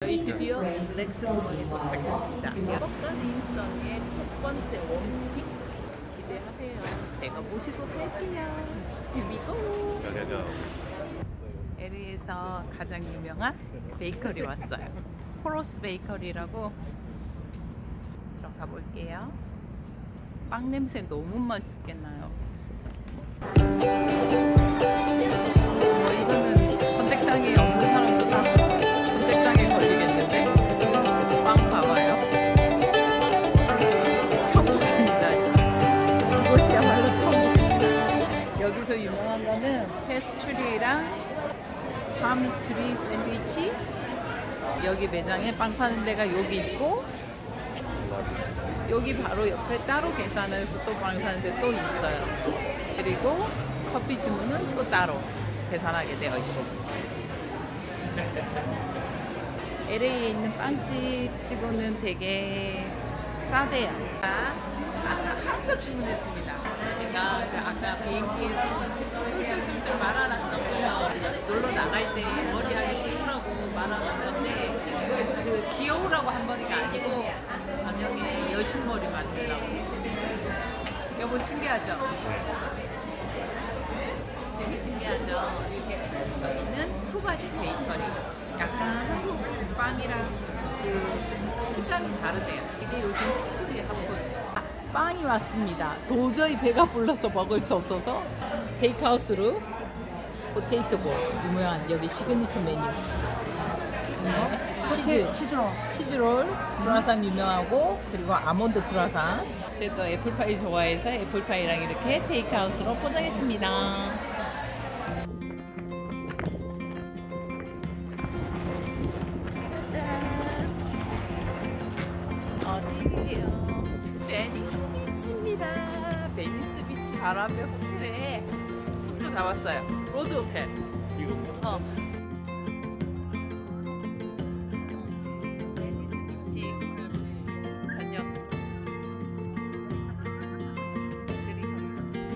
저희 드디어 렉스몰에 도착했습니다. 버가닝성의 첫 번째 원픽 기대하세요. 제가 모시고 갈게요. 유미고. LA에서 가장 유명한 베이커리 왔어요. 포로스 베이커리라고 들어가 볼게요. 빵 냄새 너무 맛있겠나요? 여기서 유명한 거는 페스츄리랑 파미츄리 샌드위치 여기 매장에 빵 파는 데가 여기 있고 여기 바로 옆에 따로 계산해서 또 빵 사는 데 또 있어요. 그리고 커피 주문은 또 따로 계산하게 되어 있고. LA에 있는 빵집 치고는 되게 싸대요. 아까 한컵 주문했습니다. 제가 그 아까 비행기에서 좀 말아놨던 거요. 놀러 나갈 때 머리하기 싫으라고 말아놓은 건데 그 귀여우라고 한 머리가 아니고 저녁에 여신머리 만들라고. 여보 신기하죠? 되게 신기하죠? 이렇게 저희는 후바시 베이커리. 약간 한국 빵이랑 그 식감이 다르대요. 이게 요즘 아, 빵이 왔습니다. 도저히 배가 불러서 먹을 수 없어서 베이크하우스로 포테이토 볼 유명한 여기 시그니처 메뉴. 네, 치즈 치즈로. 치즈롤 크루아상 유명하고 그리고 아몬드 크루아상 제가 또 애플파이 좋아해서 애플파이랑 이렇게 테이크아웃으로 포장했습니다 바로 앞에 호텔에 숙소 잡았어요 로즈 호텔 어. 앨리스 비치 저녁 그리고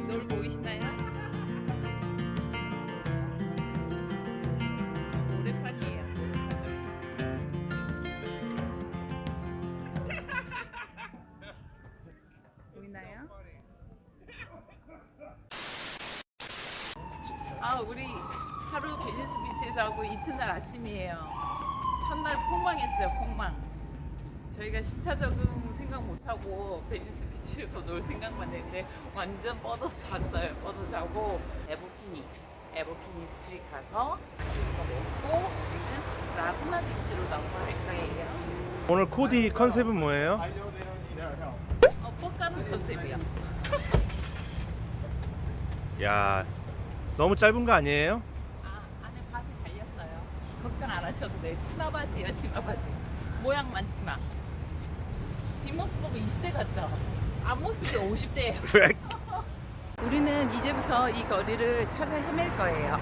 노을 보이시나요? 오랜만이에요. 보이나요? 아 우리 하루 베니스 비치에서 하고 이튿날 아침이에요. 첫날 폭망했어요, 폭망. 저희가 시차 적응 생각 못하고 베니스 비치에서 놀 생각만 했는데 완전 뻗어서 잤어요. 뻗어 자고 에보키니, 에보키니 스트리트 가서 먹고 우리는 라구나 비치로 넘어갈 거예요. 오늘 코디 컨셉은 뭐예요? 어, 뻑가는 컨셉이야. 야 너무 짧은 거 아니에요? 아, 안에 바지 달렸어요. 걱정 안 하셔도 돼요. 치마 바지예요, 치마 바지. 모양만 치마. 뒷모습 보면 20대 같죠? 앞모습이 50대예요. 왜? 우리는 이제부터 이 거리를 찾아 헤맬 거예요.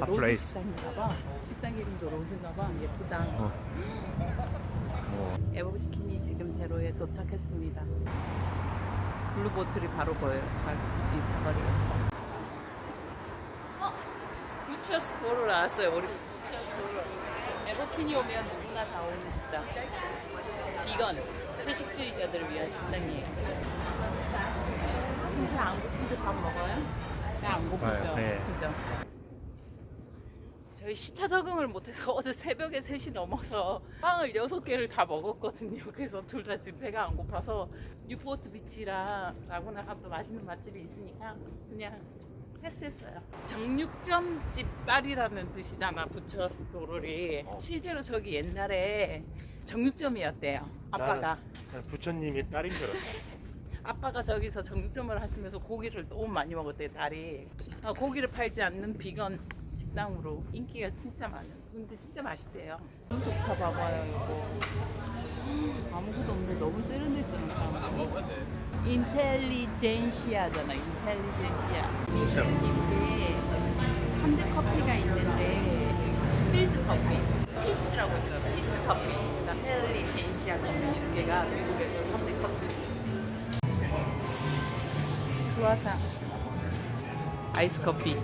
아, 로즈 플레이스. 식당인가 봐. 식당 이름도 로즈인가 봐. 예쁘다. 어. 어. 에버치킨이 지금 대로에 도착했습니다. 블루보틀이 바로 보여요. 사- 이 사거리에서. 어? 부처스 도로 나왔어요. 우리 부처스 도로. 에버킨이 오면 누구나 다 오는 식당. 이건 채식주의자들을 위한 식당이에요. 진짜 안 고픈데 밥 먹어요? 배안 고프죠? 아, 네. 그죠? 저희 시차 적응을 못해서 어제 새벽에 3시 넘어서 빵을 6개를 다 먹었거든요. 그래서 둘 다 지금 배가 안 고파서 뉴포트 비치랑 라구나 함도 맛있는 맛집이 있으니까 그냥 패스했어요. 정육점집 딸이라는 뜻이잖아, 부처스 도롤이. 실제로 저기 옛날에 정육점이었대요. 아빠가. 나는 부처님이 딸인 줄 알았어. 아빠가 저기서 정육점을 하시면서 고기를 너무 많이 먹었대 딸이 아, 고기를 팔지 않는 비건 식당으로 인기가 진짜 많은 근데 진짜 맛있대요. 좋다 봐봐요 이거. 아무것도 없는데 너무 세련됐잖아 사람들이 인텔리젠시아잖아 인텔리젠시아. 이게 3대 커피가 있는데 필즈 커피. 피치라고 있어요 피치 커피. 인텔리젠시아 커피 두 개가 미국에서 3대 커피. 크루아상. 아이스 커피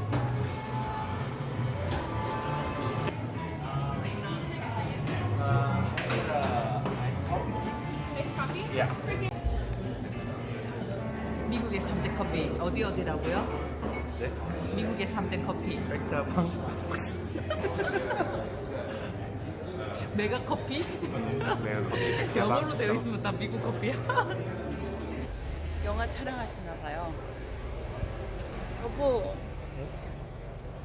어디 어디라고요? 네. 미국의 3대 커피. 백다방 스타벅스. 메가 커피? 내가 거기 백다방 영어로 되어. 있으면 다 미국 커피야. 영화 촬영하시나 봐요. 여보,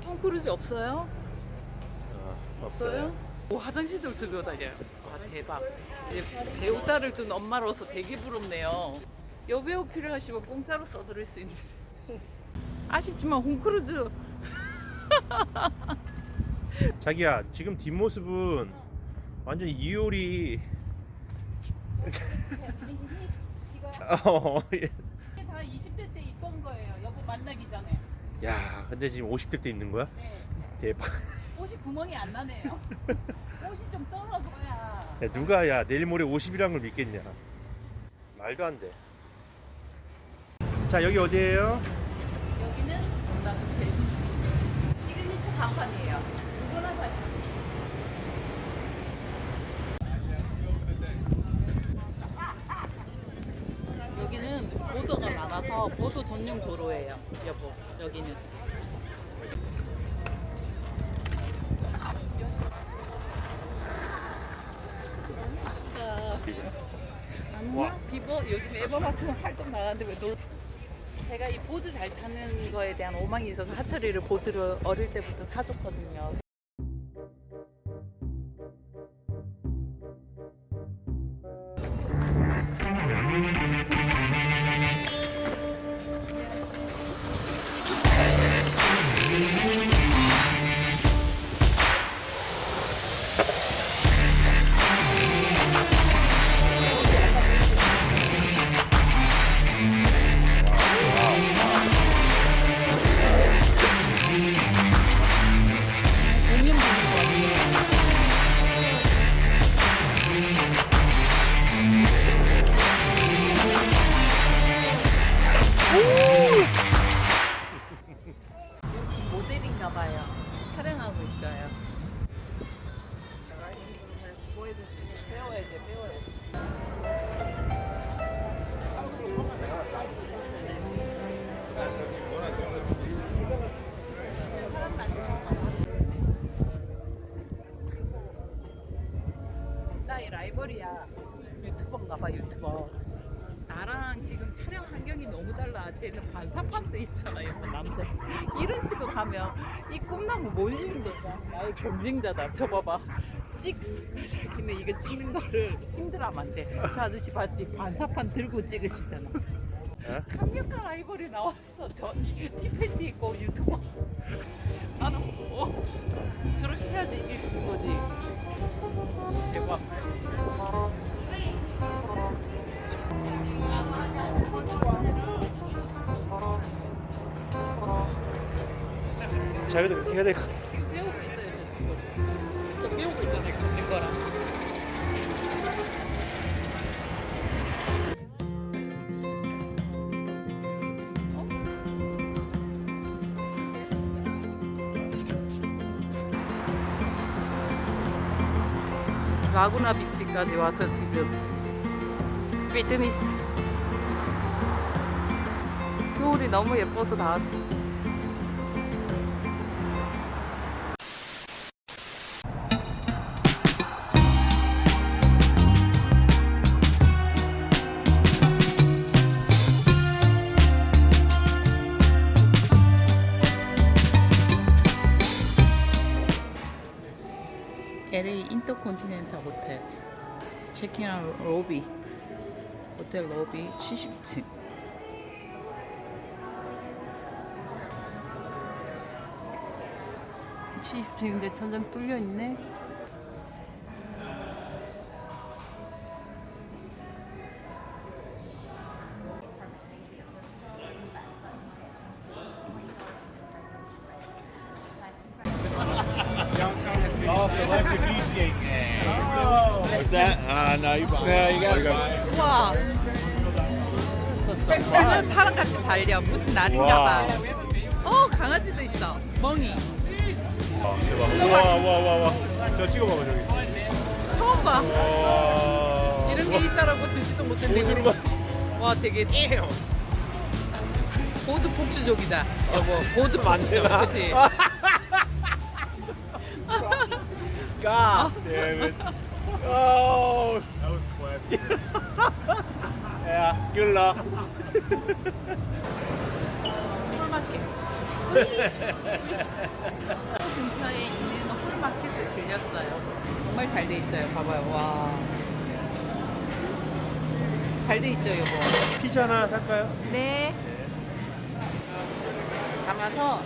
톰 크루즈 없어요? 어, 없어요? 오, 화장실도 들고 다녀요. 와, 대박. 이제 배우 딸을 둔 엄마로서 되게 부럽네요. 여배우 필요하시면 공짜로 써드릴 수 있는. 아쉽지만 홈크루즈 자기야 지금 뒷모습은 완전 이효리 어, 예. 다 20대 때 있던 거예요. 여보 만나기 전에. 야 근데 지금 50대 때 있는 거야? 네. 대박 옷이 구멍이 안 나네요. 옷이 좀 떨어져야. 야, 누가 야 내일 모레 50이란 걸 믿겠냐 말도 안돼자 여기 어디예요? 간판이에요. 누구나 다. 여기는 보도가 많아서 보도 전용 도로예요, 여보. 여기는. 와. 비버 요즘 에버마크 활동 나가는데 왜 놀? 제가 이 보드 잘 타는 거에 대한 오망이 있어서 하철이를 보드를 어릴 때부터 사줬거든요. 달라. 쟤는 반사판도 있잖아요, 그 남자. 이런 식으로 하면 이 꿈나무 몰리는 거야. 나의 경쟁자다. 저 봐봐. 찍, 자기는 이거 찍는 거를 힘들어하면 안 돼. 저 아저씨 봤지? 반사판 들고 찍으시잖아. 어? 강력한 라이벌이 나왔어. 저 티팬티 있고 유튜버. 나는 뭐 저렇게 해야지 이길 수 있는 거지. 대박. 자기도 그렇게 해야 될 것 같아 지금 배우고 있어요, 저 지금. 저 배우고 있잖아요, 걷는 거랑. 라구나 비치까지 와서 지금 피트니스 겨울이 너무 예뻐서 나왔어. 체킹아웃 로비. 호텔 로비 70층 (70층인데) 천장 뚫려 있네 No, you buy it. No, you got 와 신혼 차랑 같이 달려 무슨 날인가 봐. 어 강아지도 있어. 멍이 와와 와 와 저 찍어봐봐 저기 처음 봐. 와 이런 게 있다라고 듣지도 못했는데. 오늘만 와 되게 보드 폭주족이다. 여보, 보드 폭주족. 그치? God damn it. Oh. Yeah. Good luck. 홀마켓. 근처에 있는 홀마켓을 들렸어요. 정말 잘 돼 있어요. 봐봐요. 와. 잘 돼 있죠, 여보. 피자 하나 살까요? 네. 담아서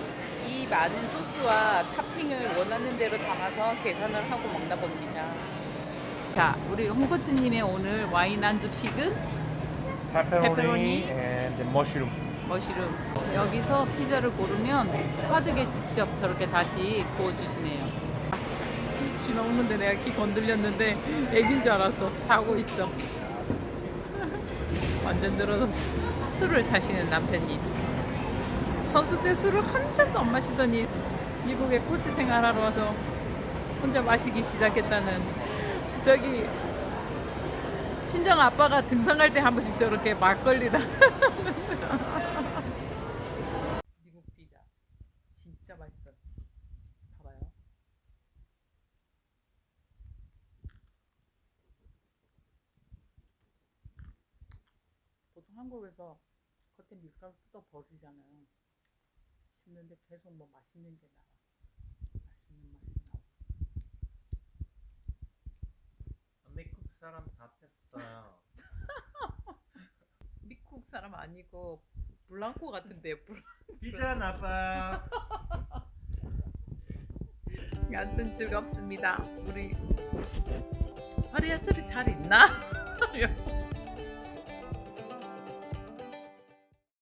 이 많은 소스와 토핑을 원하는 대로 담아서 계산을 하고 먹나 봅니다. 자, 우리 홍코치님의 오늘 와인 안주 픽은 Pepperoni. and mushroom. 머시룸. 여기서 피자를 고르면 화덕에 직접 저렇게 다시 구워주시네요. 지나오는데 내가 키 건들렸는데 애긴 줄 알았어. 자고 있어. 완전 늘어서 술을 사시는 남편님. 선수 때 술을 한 잔도 안 마시더니 미국에 코치 생활하러 와서 혼자 마시기 시작했다는 저기 친정 아빠가 등산 갈 때 한 번씩 저렇게 막걸리랑 미국 피자 진짜 맛있어. 봐봐요. 보통 한국에서 겉에 밀가루 뜯어 버리잖아요. 씹는데 계속 뭐 맛있는 게 나와. 맛있는 맛이 나와. 미국 사람 다 됐어요. 미국 사람 아니고 블랑코 같은데요. 블- 피자 나빠. 여튼 즐겁습니다. 우리 화리야 술이 잘 있나?